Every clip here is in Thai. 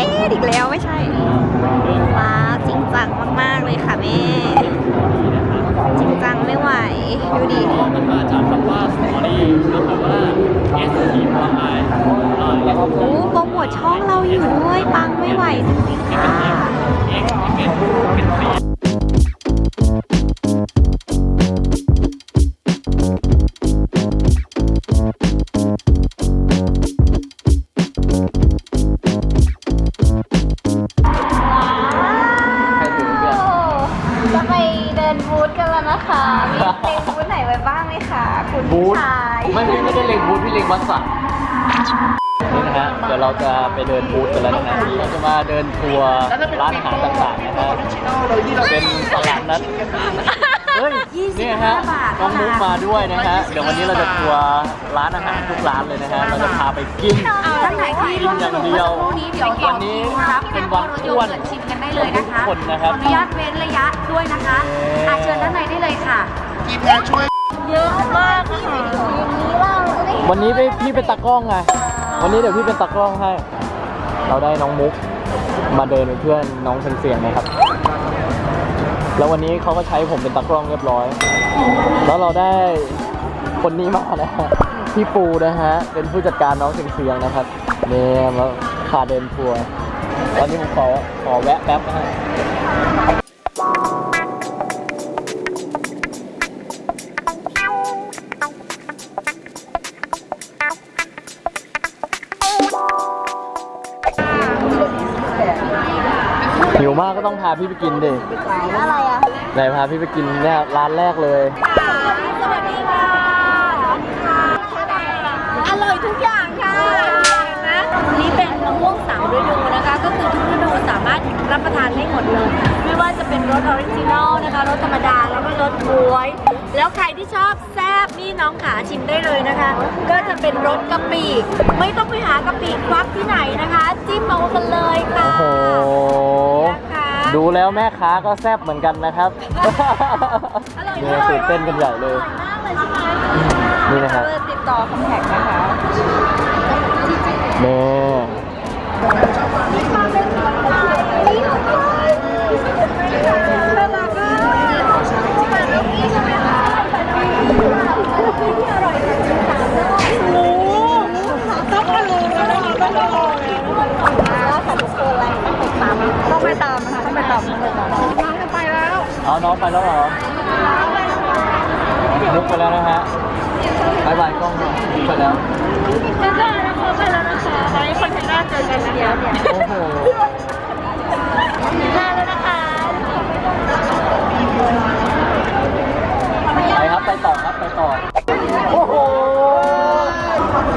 ปซอีกแล้วไม่ใช่ ว้าวจริงจังมาก ๆ เลยค่ะแม่ จริงจังไม่ไหว ดูดิมันมาจากคำว่า story ก็คือว่า S T Y I เอ่อ S โอ้โปรโมทช่องเราอยู่ด้วยปังไม่ไหวจริงๆค่ะ X เป็นเป็นสี ไม่ไม่ไม่ได้เล็งบูธพี่เล็งวัดสันนี่นะฮะเดี๋ยวเราจะไปเดินบูธกันแล้วนะฮะเราจะมาเดินทัวร์ร้านอาหารต่างๆนะฮะเป็นตลาดนัดเฮ้ยเนี่ยฮะน้องมุกมาด้วยนะฮะเดี๋ยววันนี้เราจะทัวร์ร้านอาหารทุกร้านเลยนะฮะเราจะพาไปกินท่านไหนที่ร่วมสนุกเมื่อสักครู่นี้เดี๋ยวต่อวันนี้คิวรับเป็นวันอ้วนเชิญชิมกันได้เลยนะคะทุกคนนะครับขออนุญาตเว้นระยะด้วยนะคะเอ๊ะอาเชิญด้านในได้เลยค่ะเยอะมากค่ะอย่างนี้เราจะได้วันนี้ไปพี่เป็นตากล้องไง วันนี้เดี๋ยวพี่เป็นตากล้องให้ เราได้น้องมุกมาเดินเป็นเพื่อนน้องเสียงๆนะครับ แล้ววันนี้เขาก็ใช้ผมเป็นตากล้องเรียบร้อย แล้วเราได้คนนี้มานะฮะพี่ปูนะฮะ เป็นผู้จัดการน้องเสียงๆนะครับเนี่ยมาพาเดินทัวร์ตอนนี้ผมขอขอแวะแป๊บนะฮะ พาพี่ไปกินดิอะไรอะไหนพาพี่ไปกินเนี่ยร้านแรกเลยสวัสดีค่ะอร่อยทุกอย่างค่ะนะนี่เป็นมะม่วงสามฤดูนะคะ ก็คือทุกฤดูสามารถรับประทานได้หมดเลย ไม่ว่าจะเป็นรสออริจินอลนะคะรสธรรมดาแล้วก็รสบวย แล้วใครที่ชอบแซ่บนี่น้องขาชิมได้เลยนะคะ ก็จะเป็นรสกะปิไม่ต้องไปหากะปิควักที่ไหนนะคะ จิ้มเอากันเลยค่ะโอ้โหนะคะ ดูแล้วแม่ค้าก็แซ่บเหมือนกันนะครับเนี่ยตื่นเต้นกันใหญ่เลยนี่นะครับ เบอร์ติดต่อคอนแทคนะ น้องไปแล้วเหรอมุกไปแล้วนะฮะบายบายกล้องหน่อยมุกไปแล้วไม่ได้นะคะไปแล้วนะคะไว้คอนเทนต์หน้าเจอกันนะเดี๋ยวเดี๋ยวโอ้โหมาแล้วนะคะไปครับไปต่อครับไปต่อ โอ้โห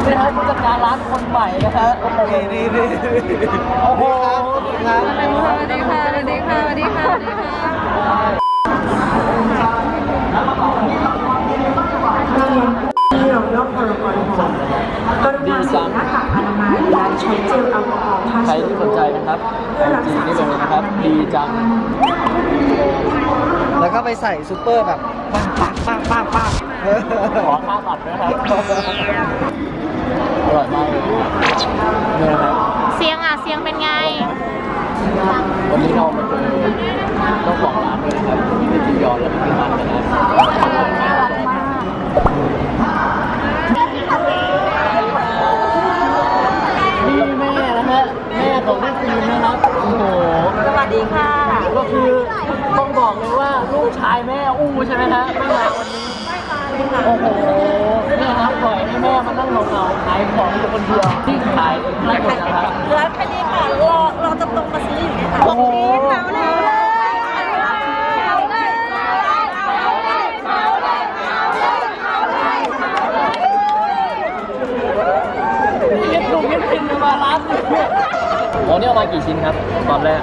นี่ครับผู้จัดการร้านคนใหม่นะฮะโอ้โหนี่นี่โอ้โหครับสวัสดีค่ะสวัสดีค่ะสวัสดีค่ะสวัสดีค่ะ ดกรุณาสวมหน้ากากอนามัยและใช้เจลแอลกอฮอล์ฆ่าใครเชื้อที่สนใจนะครับไอจีนี่เลยนะครับ ดีจัง แล้วก็ไปใส่ซูเปอร์แบบปังปังปังปังปังขอค่าบัตรนะครับ อร่อยมากเลยเนี่ยนะครับ เสียงอะ เสียงเป็นไง วันนี้เรามาเจอเจ้าของร้านเลยนะครับที่เป็นจียอนและเป็นร้านกันนะน่ารักมากนี่แม่นะฮะแม่ของพี่ฟิล์มนะครับโอ้โหสวัสดีค่ะ ก็คือต้องบอกเลยว่าลูกชายแม่อู้ใช่ไหมฮะไม่มาวันนี้โอ้โหเนี่ยครับปล่อยให้แม่มานั่งเหงาๆขายของอยู่คนเดียวที่ขายไม่หมดนะครับแล้วแค่นี้ค่ะรอรอจะตรงมาซื้ออยู่เนี่ยค่ะ โอ้โห น้ นี้เอามากี่ชิ้นครับตอนแรก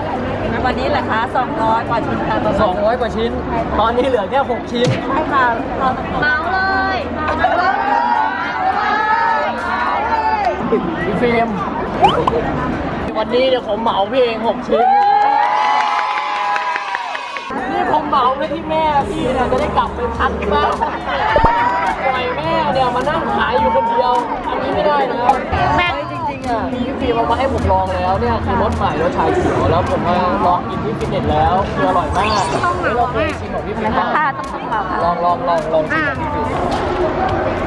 วันนี้แหละคะ200กว่าชิ้นค่ะประมาณ200 กว่าชิ้น ตอนนี้เหลือแค่ 6 ชิ้น ใช่ค่ะเราต้องเมาเลยเมาเลยพี่ฟิล์มวันนี้เดี๋ยวผมเหมาพี่เอง6ชิ้น นี่ผมเหมาไว้ที่แม่พี่เนี่ยจะได้กลับไปพักที่บ้านปล่อยแม่เนี่ยมานั่งขายอยู่คนเดียว อันนี้ไม่ได้นะแม่ จริงๆอะพี่ฟิล์มเอามาให้ผมลองแล้วเนี่ยคือรสใหม่รสชาเขียวแล้วผมมาลองกินที่ฟิตเนสแล้วคืออร่อยมากแล้วเราเคยชิมของพี่ฟิล์มบ้างค่ะต้องต้องเราค่ะลองลองลองลองชิมของพี่ฟิล์ม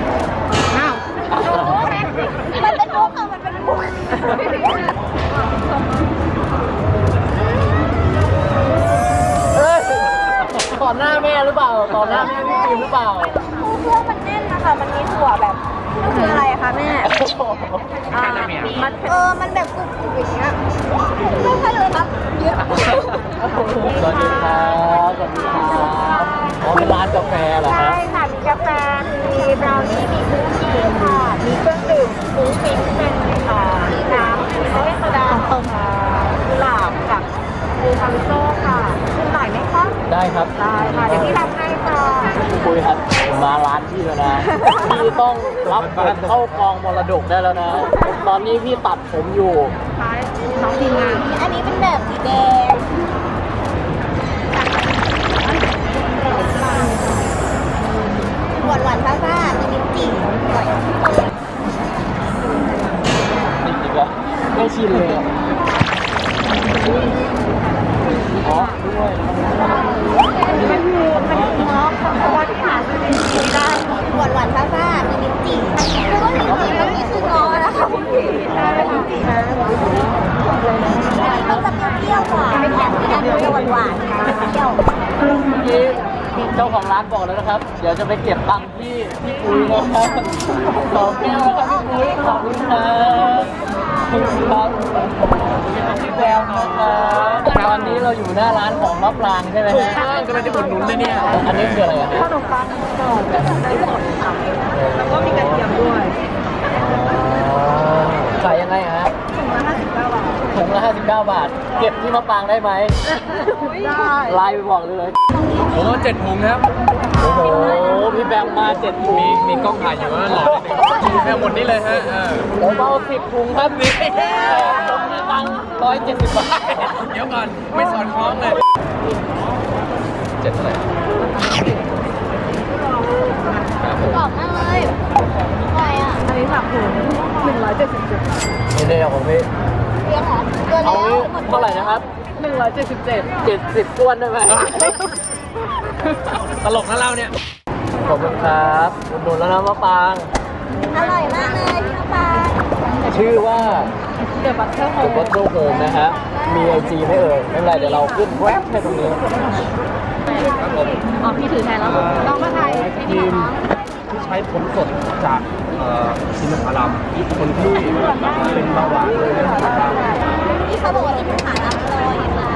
มันเป็นมุกค่ะมันเป็นมุกเอ้ยต่อหน้าแม่หรือเปล่าต่อหน้าแม่พี่ฟิล์มหรือเปล่า เครื่องมันแน่นนะคะ มันมีถั่วแบบ คืออะไรอะคะแม่อ่ามันเออ มันแบบกรุบกรุบอย่างเงี้ยไม่ใช่เลยครับ เยอะสวัสดีครับสวัสดีครับอ๋อเป็นร้านกาแฟเหรอคใช่รับ ค่ะมีกาแฟ มีบราวนี่ มีคุกกี้ค่ะ มีเครื่องดื่มฟูฟินเป็นอ่าน้ำมีโซดาโซดาอ่ากุหลาบกับบูคาริโซ่ค่ะ คะได้ครับได้ค่ะเดี๋ยวพี่ทำให้ค่ะคุยครับผมมาร้านพี่แล้วนะ พี่ต้องรับผมเข้ากองมรดกได้แล้วนะ ตอนนี้พี่ตัดผมอยู่น้องทีมงานอันนี้เป็นแบบสีแดงหวานหวานๆซ่าๆมีลิ้นจี่อร่อยจริงๆแล้วไม่ชินเลย เดี๋ยวจะไปเก็บตังค์ที่พี่ปุ้ยนะครับขอบแก้วนะครับพี่ปุ้ยขอบคุณครับขอบคุณครับพี่แววนะครับตอนนี้เราอยู่หน้าร้านของมะปรางใช่ไหมฮะก็ไม่ได้อุดหนุนเลยเนี่ย อันนี้คืออะไรอะขนมปังกรอบแบบได้สดค่ะแล้วก็มีกระเทียมด้วยขายยังไงฮะ ถุงละ59บาทถุงละ59 บาท เก็บที่มะปรางได้ไหมได้ไลน์ไปบอกเลย ผมว่าเจ็ดถุงครับ โอ้โห พี่แบมมาเจ็ดถุงมีมีกล้องถ่ายอยู่ว่าหล่อแม่หมดนี่เลยฮะเออผมเอาสิบถุงครับนี่ผมมีตังค์ร้อยเจ็ดสิบบาท เดี๋ยวก่อน ไม่สอดคล้องเลยเจ็ดเท่าไหร่กรอบมากเลยอร่อยอะ อันนี้สามถุงหนึ่งร้อยเจ็ดสิบเจ็ดนี่เลยของพี่เรี ยกเหรอเกินเอาแล้วหมดเท่าไหร่นะครับหนึ่งร้อยเจ็ดสิบเจ็ดเจ็ดสิบก้วนได้ไหม ตลกนะเราเนี่ย ขอบคุณครับอุดหนุนแล้วนะมะปราง อร่อยมากเลยพี่น้ำปลาชื่อว่า เดอะบัตเตอร์โฮ The Bottle Home นะฮะ มีไอจีไม่เอ่ยไม่เป็นไรเดี๋ยวเราขึ้นแวบให้ตรงนี้ อ๋อพี่ถือแทนแล้ว น้องมาไทยให้พี่น้อง ที่ใช้ผลสดจากเอ่อ ชินพารามคนที่เป็นเบาหวานเลยพี่เขาบอกว่าที่มันหาน้ำอร่อยค่ะ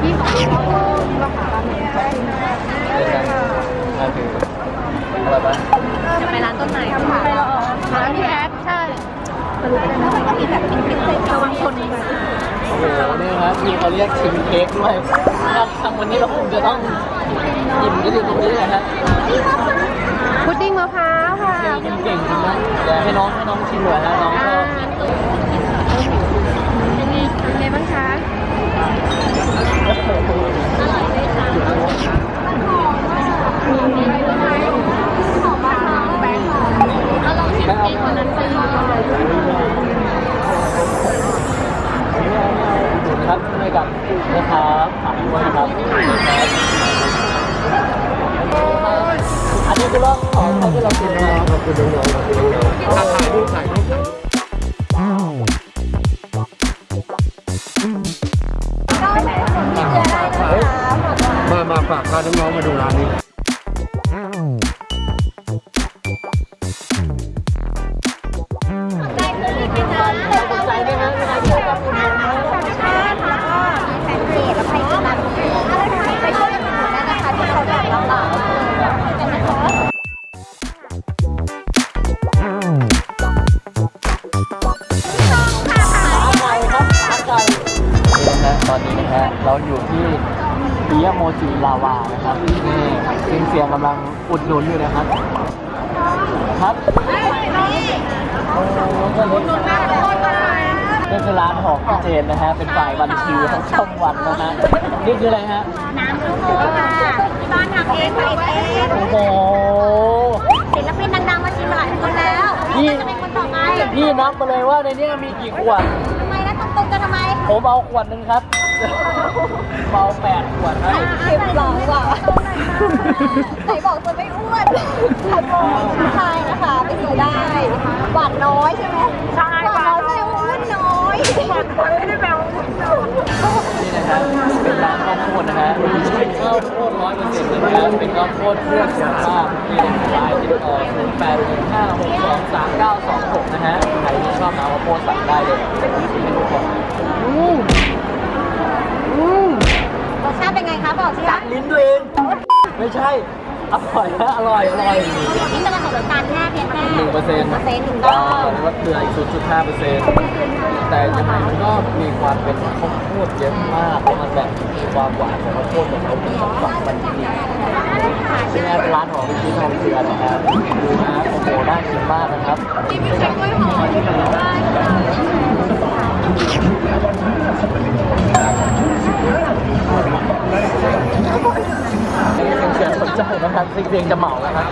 พี่ของพี่เขาราคาเป็นไงอะถืออะไรบ้างจะไปร้านต้นไหนไปรอร้านพี่แอดใช่แล้วมันก็มีแบบเป็นพิเศษระวังชนโอ้โหนี่ครับมีเขาเรียกชิมเค้กด้วยทางวันนี้เราคงจะต้องอิ่มกันอยู่ตรงนี้เลยฮะ มะพร้าวค่ะเก่งจริงนะให้น้องให้น้องชิมหน่อยแล้วน้องก็เป็นไงเป็นไงบ้างคะอร่อยไหมคะหอมมากหอมมากหอมมากแป้งหอมแล้วลองชิมเองวันนั้นไป นนะ อุดหนุนอยู่นะครับ ครับโอ้ก็เลยนี่คือร้านของพี่เจนนะฮะ เป็นฝ่ายบัญชีของช่องวันนะฮะนี่คืออะไรฮะ น้ำลูกโม่ค่ะที่บ้านทำเองผลิตเองโอ้โหศิลปินดังๆมาชิมมาหลายคนแล้วพี่จะเป็นคนต่อไปพี่นับมาเลยว่าในนี้มีกี่ขวดทำไมนะตรงๆจะทำไม ผมเอาขวดหนึ่งครับเบาแปดขวดครับสิบสองกว่า ไหนบอกจะไม่อ้วนใช่นะคะไปซื้อได้หวานน้อยใช่ไหมใช่หวานน้อยแปลว่าอ้วนน้อยหวานน้อยไม่ได้แปลว่าอ้วนน้อยนี่นะฮะเป็นร้านข้าวโพดนะฮะข้าวโพดร้อยเปอร์เซ็นต์เลยนะฮะเป็นข้าวโพดเพื่อสุขภาพนี่นะไลน์ติดต่อศูนย์แปดหนึ่งห้าหกสองสามเก้าสองหกนะฮะใครที่ชอบน้ำข้าวโพดสั่งได้เลยให้ทุกคนอืมอืมรสชาติเป็นไงคะบอกสิกัคะดลิ้นตัวเอง ไม่ใช่ อร่อยนะอร่อย อร่อยนี่จะมาของน้ำตาลแค่เพียงแค่หนึ่งเปอร์เซ็นต์เปอร์เซ็นต์หนึ่งก็ก้อนเรียกว่าเกลืออีกศูนย์จุดห้าเปอร์เซ็นต์แต่ยังไงมันก็มีความเป็นข้าวโพดเยอะมากเพราะมันแบบความหวานของข้าวโพดของเขาเป็นของฝักมันจริงๆซึ่งเป็นร้านของพี่ชิ้นทองเชือนะครับดูนะโอ้โหน่ากินมากนะครับนี่ไม่ใช่กล้วยหอมเสีย งสนใจนะครับเสียงจะเหมาแล้วครับ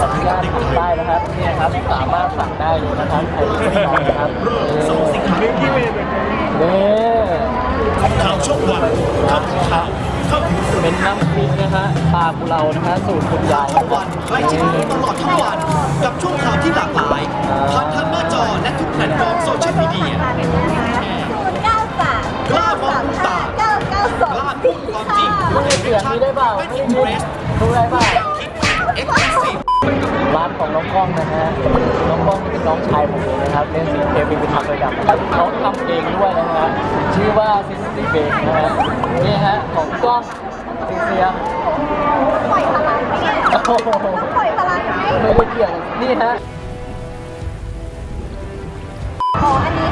สัญญาณทำได้นะครับเนี่ยครับสามารถสั่งได้เลยนะครับใครที่ชอบนะครับนี่ข่าวช่องวันข่าวข่าวเข้าถึงเป็นน้ำพริกนะฮะปลากุเลานะฮะสูตรคุณยายช่องวันใกล้ชิดคุณตลอดทั้งวัน กับช่วงข่าวที่หลากหลายผ่านทางหน้าจอและทุกแพลตฟอร์มโซเชียลมีเดีย พูดความจริงดูในเสียงนี้ได้เปล่าไม่ได้ยินดูได้เปล่าเอ็กซ์คลูซีฟร้านของน้องกล้องนะฮะ น้องกล้องนี่เป็นน้องชายผมเองนะครับเล่นซีเทปเป็นทำประจำนะครับเขาทำเองด้วยนะฮะ ชื่อว่าซิสตี้เบกนะฮะ นี่ฮะของกล้องซิเซียงปล่อยพลังไหมเนี่ยโอ้โหปล่อยพลังไหมไม่ได้เกี่ยวนี่ฮะ อ๋อ อันนี้เขาขายขน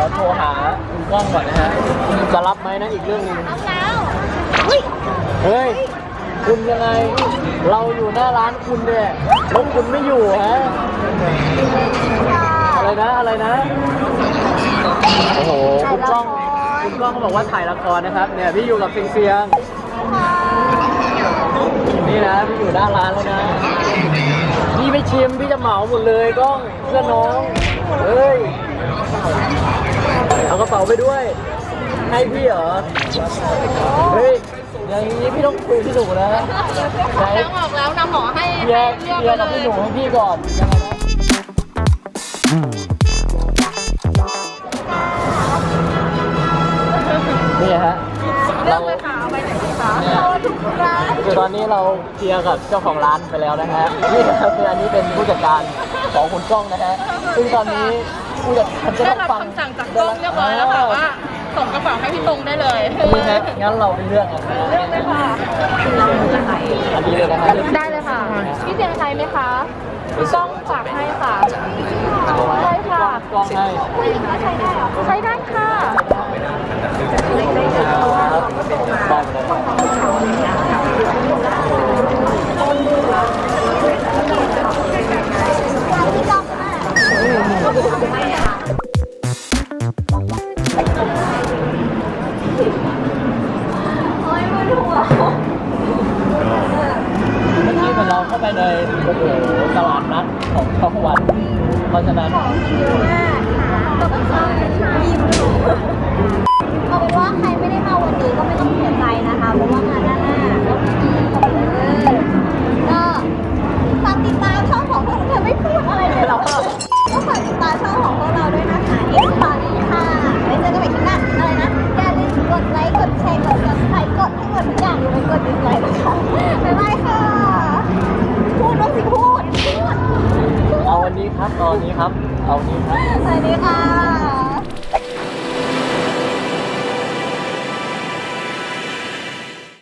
ดี๋ยวโทรหาคุณกล้องก่อนนะฮะจะรับไหมนะอีกเรื่องหนึงเอาแล้วอุ้ยเฮ้ย คุณยังไง เราอยู่หน้าร้านคุณเนี่ยแล้วคุณไม่อยู่ฮะ อะไรนะอะไรนะ โอ้โห คุณกล้อง คุณกล้องเขาบอกว่าถ่ายละครนะครับ เนี่ย พี่อยู่กับเซียงเซียง นี่นะ พี่อยู่หน้าร้านแล้วนะ พี่ไม่ชิม พี่จะเหมาหมดเลยกล้องเพื่อนน้อง เฮ้ย เอากระเป๋าไปด้วย ให้พี่เหรอ เฮ้ย อย่างนี้พี่ต้องคุยพี่หนูนะไหนออกแล้วนำหมอให้เคลียร์เคลียร์กับพี่หนูให้พี่ก่อนยังไงนะนี่ฮะเราเนี่ยคือตอนนี้เราเคลียร์กับเจ้าของร้านไปแล้วนะฮะนี่นะครับคืออันนี้เป็นผู้จัดการ ของคุณกล้องนะฮะซึ่งตอนนี้ผู้จัดการจะได้ต้องรับฟังคำสั่งจากกล้องเรียบร้อยแล้วค่ะว่าส่งกระเป๋าให้พี่ตรงได้เลยนี่ฮะงั้นเราไปเลือกกันนะเลือกเลยค่ะอันนี้เลยนะฮะได้เลยค่ะพี่เสียงใช้ไหมคะพี่กล้องฝากให้ค่ะใช่ค่ะกล้องให้ใช้ได้ค่ะครับได้เลย